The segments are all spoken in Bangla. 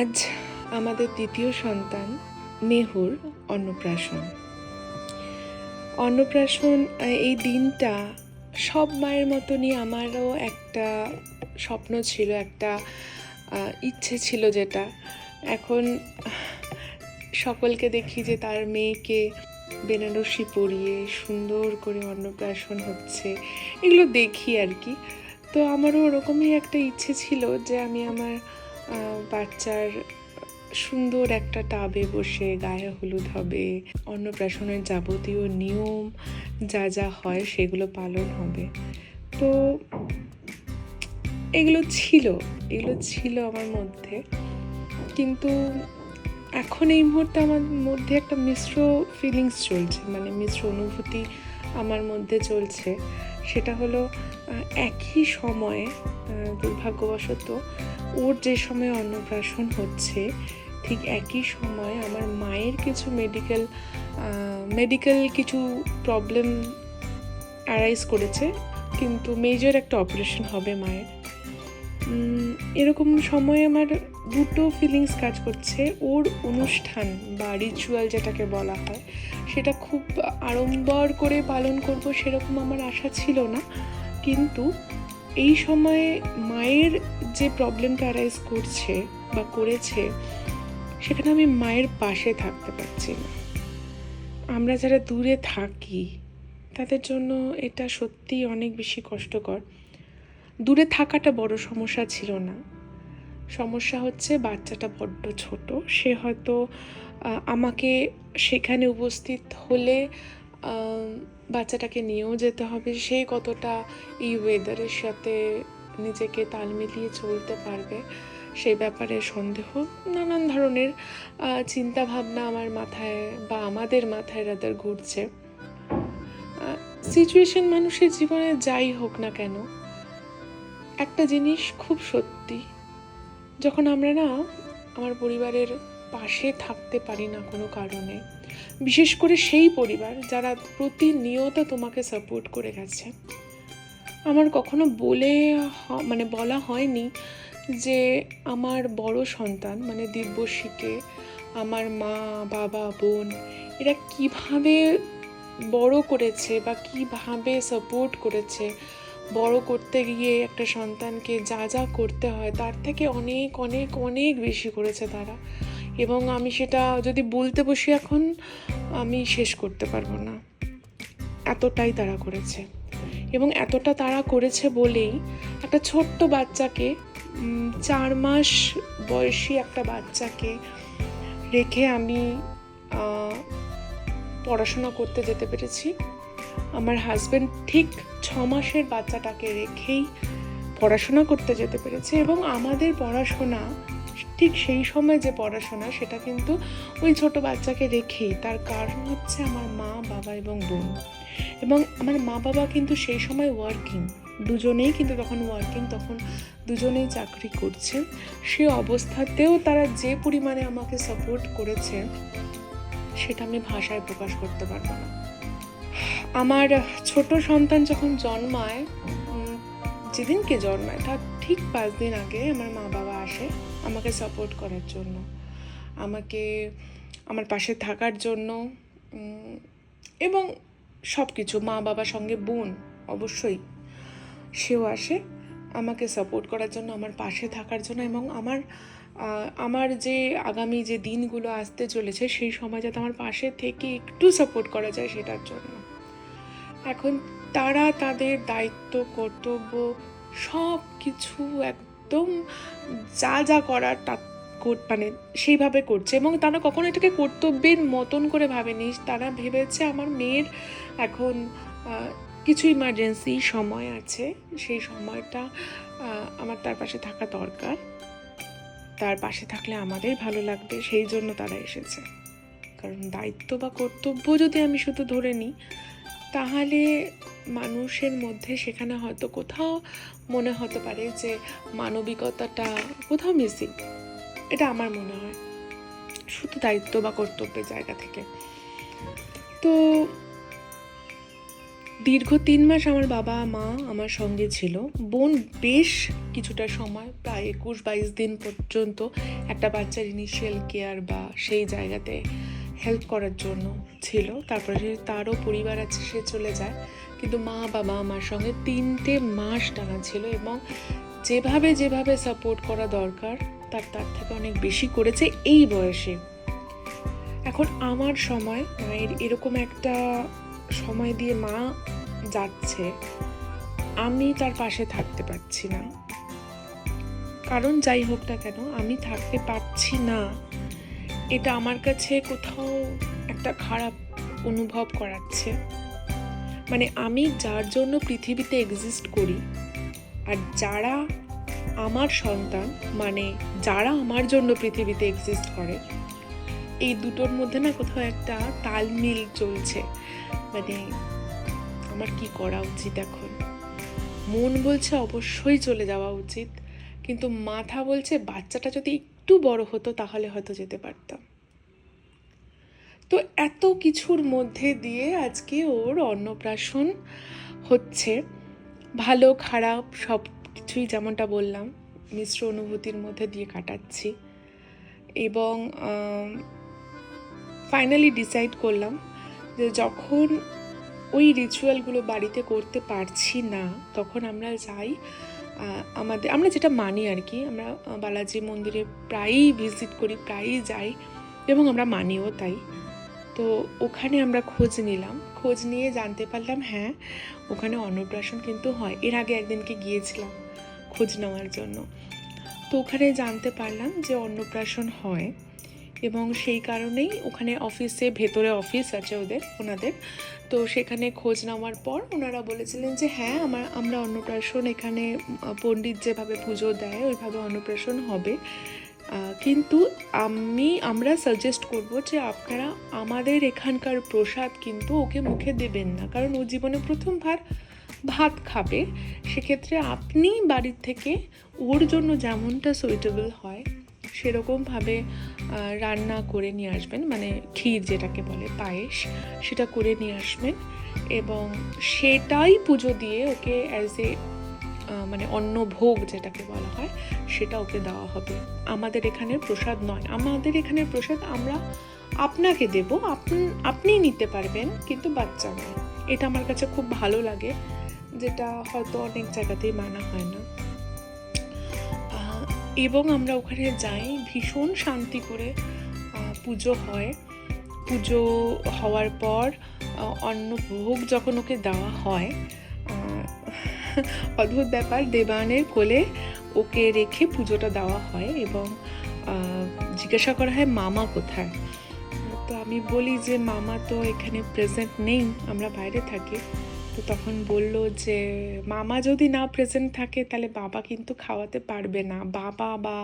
আজ আমাদের দ্বিতীয় সন্তান মেহুর অন্নপ্রাশন। অন্নপ্রাশন এই দিনটা সব মায়ের মতনই আমারও একটা স্বপ্ন ছিল, একটা ইচ্ছে ছিল যেটা। এখন সকলকে দেখি যে তার মেয়েকে বেনারসি পরিয়ে সুন্দর করে অন্নপ্রাশন হচ্ছে। এগুলো দেখি আর কি। তো আমারও ওরকমই একটা ইচ্ছে ছিল যে আমি আমার বাচ্চার সুন্দর একটা টাবে বসে গায়ে হলুদ হবে, অন্নপ্রাশনের যাবতীয় নিয়ম যা যা হয় সেগুলো পালন হবে। তো এগুলো ছিল এগুলো ছিল আমার মধ্যে। কিন্তু এখন এই মুহূর্তে আমার মধ্যে একটা মিশ্র ফিলিংস চলছে মানে মিশ্র অনুভূতি আমার মধ্যে চলছে। সেটা হলো একই সময়ে দুর্ভাগ্যবশত ওর যে সময় অন্নপ্রাশন হচ্ছে, ঠিক একই সময় আমার মায়ের কিছু মেডিকেল মেডিকেল কিছু প্রবলেম অ্যারাইজ করেছে, কিন্তু মেজর একটা অপারেশন হবে মায়ের। এরকম সময় আমার দুটো ফিলিংস কাজ করছে। ওর অনুষ্ঠান বা রিচুয়াল যেটাকে বলা হয়, সেটা খুব আড়ম্বর করে পালন করব সেরকম আমার আশা ছিল না, কিন্তু এই সময়ে মায়ের যে প্রবলেমটা অ্যারাইজ করছে বা করেছে সেখানে আমি মায়ের পাশে থাকতে পারছি না। আমরা যারা দূরে থাকি, তাদের জন্য এটা সত্যিই অনেক বেশি কষ্টকর। দূরে থাকাটা বড় সমস্যা ছিল না। সমস্যা হচ্ছে বাচ্চাটা বড্ড ছোট, সে হয়তো আমাকে সেখানে উপস্থিত হলে বাচ্চাটাকে নিয়েও যেতে হবে। সে কতটা এই ওয়েদারের সাথে নিজেকে তাল মিলিয়ে চলতে পারবে, সেই ব্যাপারে সন্দেহ। নানান ধরনের চিন্তা ভাবনা আমার মাথায় বা আমাদের মাথায় রাদার ঘুরছে। সিচুয়েশন মানুষের জীবনে যাই হোক না কেন, একটা জিনিস খুব সত্যি। যখন আমরা না, আমার পরিবারের পাশে থাকতে পারি না কোনো কারণে। বিশেষ করে সেই পরিবার যারা প্রতিনিয়ত তোমাকে সাপোর্ট করে গেছে। আমার কখনো বলে মানে বলা হয়নি যে আমার বড় সন্তান মানে দিব্যশ্রীকে, আমার মা, বাবা, বোন, এরা কীভাবে বড় করেছে বা কীভাবে সাপোর্ট করেছে, বড় করতে গিয়ে একটা সন্তানকে যা যা করতে হয়, তার থেকে অনেক অনেক অনেক বেশি করেছে তারা। এবং আমি সেটা যদি বলতে বসি এখন, আমি শেষ করতে পারব না। এতটাই তারা করেছে। এবং এতটা তারা করেছে বলেই একটা ছোট্ট বাচ্চাকে চার মাস বয়সী একটা বাচ্চাকে রেখে আমি পড়াশোনা করতে যেতে পেরেছি। আমার হাজব্যান্ড ঠিক ছ মাসের বাচ্চাটাকে রেখেই পড়াশোনা করতে যেতে পেরেছে এবং আমাদের পড়াশোনা ঠিক সেই সময় যে পড়াশোনা, সেটা কিন্তু ওই ছোট বাচ্চাকে রেখেই। তার কারণ হচ্ছে আমার মা, বাবা এবং বোন। এবং আমার মা, বাবা কিন্তু সেই সময় ওয়ার্কিং দুজনেই কিন্তু তখন ওয়ার্কিং তখন দুজনেই চাকরি করছেন সে অবস্থাতেও তারা যে পরিমাণে আমাকে সাপোর্ট করেছে, সেটা আমি ভাষায় প্রকাশ করতে পারব না। আমার ছোট সন্তান যখন জন্মায় যেদিনকে জন্মায়, তার ঠিক পাঁচ দিন আগে আমার মা বাবা আসে আমাকে সাপোর্ট করার জন্য। আমাকে, আমার পাশে থাকার জন্য এবং সব কিছু মা বাবার সঙ্গে বোন অবশ্যই, সেও আসে আমাকে সাপোর্ট করার জন্য, আমার পাশে থাকার জন্য এবং আমার আমার যে আগামী যে দিনগুলো আসতে চলেছে সেই সময় যাতে আমার পাশে থেকে একটু সাপোর্ট করা যায় সেটার জন্য। এখন তারা তাদের দায়িত্ব, কর্তব্য সব কিছু একদম যা যা করার তা মানে সেইভাবে করছে। এবং তারা কখনো এটাকে কর্তব্যের মতন করে ভাবেনি। তারা ভেবেছে আমার মেয়ের এখন কিছু ইমার্জেন্সি সময় আছে। সেই সময়টা আমার তার পাশে থাকা দরকার। তার পাশে থাকলে আমাদের ভালো লাগবে। সেই জন্য তারা এসেছে। কারণ দায়িত্ব বা কর্তব্য যদি আমি শুধু ধরে নিই, তাহলে মানুষের মধ্যে সেখানে হয়তো কোথাও মনে হতে পারে যে মানবিকতাটা কোথাও মিসিং। এটা আমার মনে হয়। শুধু দায়িত্ব বা কর্তব্যের জায়গা থেকে। তো দীর্ঘ তিন মাস আমার বাবা, মা আমার সঙ্গে ছিল। বোন বেশ কিছুটা সময়, প্রায় একুশ বাইশ দিন পর্যন্ত একটা বাচ্চার ইনিশিয়াল কেয়ার বা সেই জায়গাতে হেল্প করার জন্য ছিল। তারপরে যে তারও পরিবার আছে, সে চলে যায়। কিন্তু মা বাবা আমার সঙ্গে তিনটে মাস টানা ছিল এবং যেভাবে যেভাবে সাপোর্ট করা দরকার, তার তার থেকে অনেক বেশি করেছে এই বয়সে। এখন আমার সময়, মায়ের এরকম একটা সময় দিয়ে মা যাচ্ছে, আমি তার পাশে থাকতে পারছি না। কারণ যাই হোক না কেন, আমি থাকতে পারছি না। এটা আমার কাছে কোথাও একটা খারাপ অনুভব করাচ্ছে। মানে আমি যার জন্য পৃথিবীতে এক্সিস্ট করি, আর যারা আমার সন্তান মানে যারা আমার জন্য পৃথিবীতে এক্সিস্ট করে, এই দুটোর মধ্যে না কোথাও একটা তালমিল চলছে। মানে আমার কি করা উচিত এখন? মন বলছে অবশ্যই চলে যাওয়া উচিত, কিন্তু মাথা বলছে বাচ্চাটা যদি একটু বড় হতো, তাহলে হয়তো যেতে পারতাম। তো এত কিছুর মধ্যে দিয়ে আজকে ওর অন্নপ্রাশন হচ্ছে। ভালো, খারাপ, সব কিছুই যেমনটা বললাম, মিশ্র অনুভূতির মধ্যে দিয়ে কাটাচ্ছি। এবং ফাইনালি ডিসাইড করলাম যে যখন ওই রিচুয়ালগুলো বাড়িতে করতে পারছি না, তখন আমরা যাই আমাদের, আমরা যেটা মানি আর কি, আমরা বালাজি মন্দিরে প্রায়ই ভিজিট করি, প্রায়ই যাই, এবং আমরা মানিও তাই। তো ওখানে আমরা খোঁজ নিলাম, খোঁজ নিয়ে জানতে পারলাম হ্যাঁ ওখানে অন্নপ্রাশন কিন্তু হয়। এর আগে একদিনকে গিয়েছিলাম খোঁজ নেওয়ার জন্য। তো ওখানে জানতে পারলাম যে অন্নপ্রাশন হয়। এবং সেই কারণেই ওখানে অফিসে ভেতরে অফিস আছে ওদের, ওনাদের। তো সেখানে খোঁজ নেওয়ার পর ওনারা বলেছিলেন যে হ্যাঁ আমার, আমরা অন্নপ্রাশন এখানে পণ্ডিত যেভাবে পুজো দেয়, ওইভাবে অন্নপ্রাশন হবে। কিন্তু আমি, আমরা সাজেস্ট করব যে, আপনারা আমাদের এখানকার প্রসাদ কিন্তু ওকে মুখে দেবেন না। কারণ ও জীবনে প্রথমবার ভাত খাবে। সেক্ষেত্রে আপনি বাড়ির থেকে ওর জন্য যেমনটা সুইটেবল হয় সেরকমভাবে রান্না করে নিয়ে আসবেন। মানে ক্ষীর যেটাকে বলে, পায়েস, সেটা করে নিয়ে আসবেন। এবং সেটাই পুজো দিয়ে ওকে অ্যাজ এ মানে অন্ন ভোগ যেটাকে বলা হয়, সেটা ওকে দেওয়া হবে। আমাদের এখানে প্রসাদ নয়। আমাদের এখানের প্রসাদ আমরা আপনাকে দেব। আপনি নিতে পারবেন, কিন্তু বাচ্চা নয়। এটা আমার কাছে খুব ভালো লাগে, যেটা হয়তো অনেক জায়গাতেই মানা হয় না। এবং আমরা ওখানে যাই, ভীষণ শান্তি করে পুজো হয়। পুজো হওয়ার পর অন্ন ভোগ যখন ওকে দেওয়া হয় অদ্ভুত ব্যাপার, দেবানের কোলে ওকে রেখে পুজোটা দেওয়া হয় এবং জিজ্ঞাসা করা হয়, মামা কোথায়? তো আমি বলি যে, মামা তো এখানে প্রেজেন্ট নেই, আমরা বাইরে থাকি। তো তখন বলল যে, মামা যদি না প্রেজেন্ট থাকে, তাহলে বাবা কিন্তু খাওয়াতে পারবে না। বাবা বা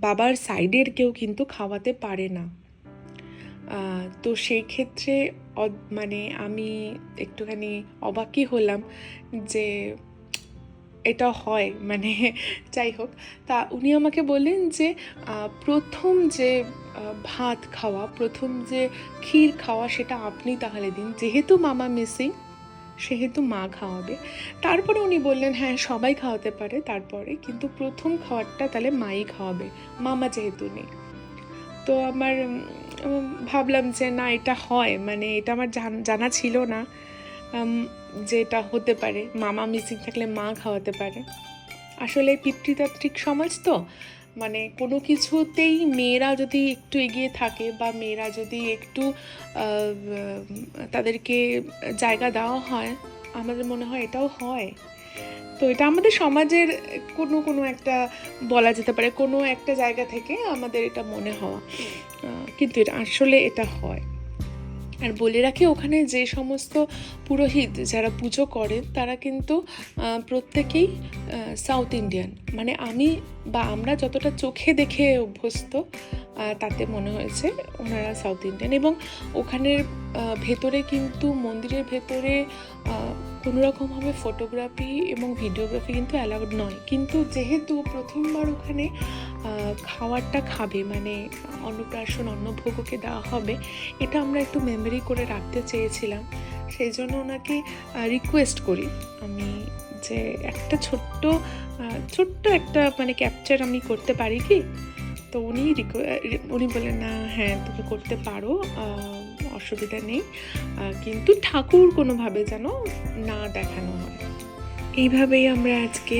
বাবার সাইডের কেউ কিন্তু খাওয়াতে পারে না। তো সেই ক্ষেত্রে মানে আমি একটুখানি অবাকই হলাম যে, এটা হয়। মানে যাই হোক, তা উনি আমাকে বললেন যে প্রথম যে ভাত খাওয়া, প্রথম যে ক্ষীর খাওয়া, সেটা আপনি তাহলে দিন। যেহেতু মামা মিসিং সেহেতু মা খাওয়াবে। তারপরে উনি বললেন হ্যাঁ সবাই খাওয়াতে পারে তারপরে, কিন্তু প্রথম খাওয়ারটা তাহলে মাই খাওয়াবে, মামা যেহেতু নেই। তো আমার ভাবলাম যে না, এটা হয় মানে এটা আমার জান- ছিল না যে এটা হতে পারে, মামা মিসিং থাকলে মা খাওয়াতে পারে। আসলে পিতৃতাত্ত্বিক সমাজ তো মানে কোনো কিছুতেই মেয়েরা যদি একটু এগিয়ে থাকে বা মেয়েরা যদি একটু তাদেরকে জায়গা দেওয়া হয়, আমাদের মনে হয় এটাও হয়। তো এটা আমাদের সমাজের কোনো কোনো একটা বলা যেতে পারে, কোনো একটা জায়গা থেকে আমাদের এটা মনে হওয়া। কিন্তু এটা আসলে এটা হয়। আর বলে রাখি ওখানে যে সমস্ত পুরোহিত যারা পুজো করেন তারা কিন্তু প্রত্যেকেই সাউথ ইন্ডিয়ান মানে আমি বা আমরা যতটা চোখে দেখে অভ্যস্ত তাতে মনে হয়েছে ওনারা সাউথ ইন্ডিয়ান এবং ওখানের ভেতরে কিন্তু মন্দিরের ভেতরে আহ, কোনো রকমভাবে ফটোগ্রাফি এবং ভিডিওগ্রাফি কিন্তু অ্যালাউড নয়। কিন্তু যেহেতু প্রথমবার ওখানে খাবারটা খাবে মানে অন্নপ্রাশন অন্নভোগ ওকে দেওয়া হবে, এটা আমরা একটু মেমোরি করে রাখতে চেয়েছিলাম। সেই জন্য ওনাকে রিকোয়েস্ট করি। আমি যে একটা ছোট্ট ছোট্ট একটা মানে ক্যাপচার আমি করতে পারি কি? তো উনি উনি বলেন না হ্যাঁ তুমি করতে পারো অসুবিধা নেই। কিন্তু ঠাকুর কোনোভাবে যেন না দেখানো হয়। এইভাবেই আমরা আজকে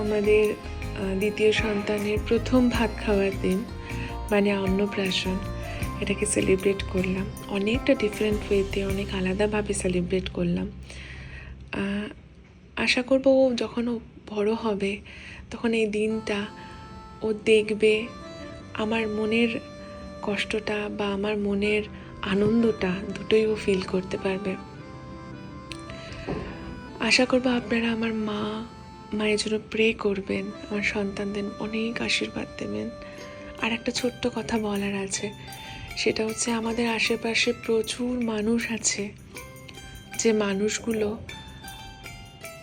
আমাদের দ্বিতীয় সন্তানের প্রথম ভাত খাওয়ার দিন মানে অন্নপ্রাশন, এটাকে সেলিব্রেট করলাম। অনেকটা ডিফারেন্ট ওয়েতে অনেক আলাদাভাবে সেলিব্রেট করলাম। আশা করব ও যখন ও বড় হবে, তখন এই দিনটা ও দেখবে আমার মনের কষ্টটা বা আমার মনের আনন্দটা দুটোই ও ফিল করতে পারবে। আশা করব আপনারা আমার মা মায়ের জন্য প্রে করবেন, আমার সন্তানদের অনেক আশীর্বাদ দেবেন। আর একটা ছোট্ট কথা বলার আছে, সেটা হচ্ছে আমাদের আশেপাশে প্রচুর মানুষ আছে, যে মানুষগুলো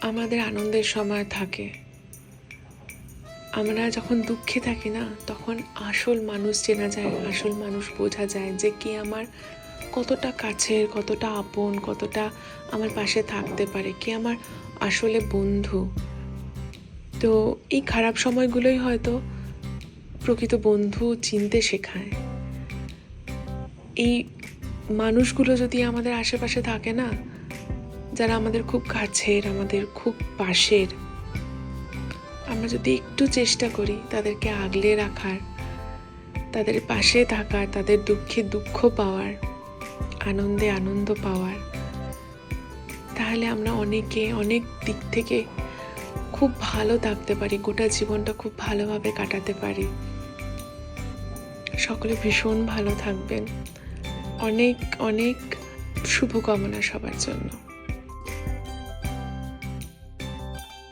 আমাদের আনন্দের সময় থাকে। আমরা যখন দুঃখে থাকি না, তখন আসল মানুষ চেনা যায়, আসল মানুষ বোঝা যায় যে কি আমার কতটা কাছের, কতটা আপন, কতটা আমার পাশে থাকতে পারে, কে আমার আসলে বন্ধু। তো এই খারাপ সময়গুলোই হয়তো প্রকৃত বন্ধু চিনতে শেখায়। এই মানুষগুলো যদি আমাদের আশেপাশে থাকে না, যারা আমাদের খুব কাছের, আমাদের খুব পাশের, আমরা যদি একটু চেষ্টা করি তাদেরকে আগলে রাখার, তাদের পাশে থাকার, তাদের দুঃখে দুঃখ পাওয়ার, আনন্দে আনন্দ পাওয়ার, তাহলে আমরা অনেকে, অনেক দিক থেকে খুব ভালো থাকতে পারি, গোটা জীবনটা খুব ভালোভাবে কাটাতে পারি। সকলে ভীষণ ভালো থাকবেন। অনেক অনেক শুভকামনা সবার জন্য।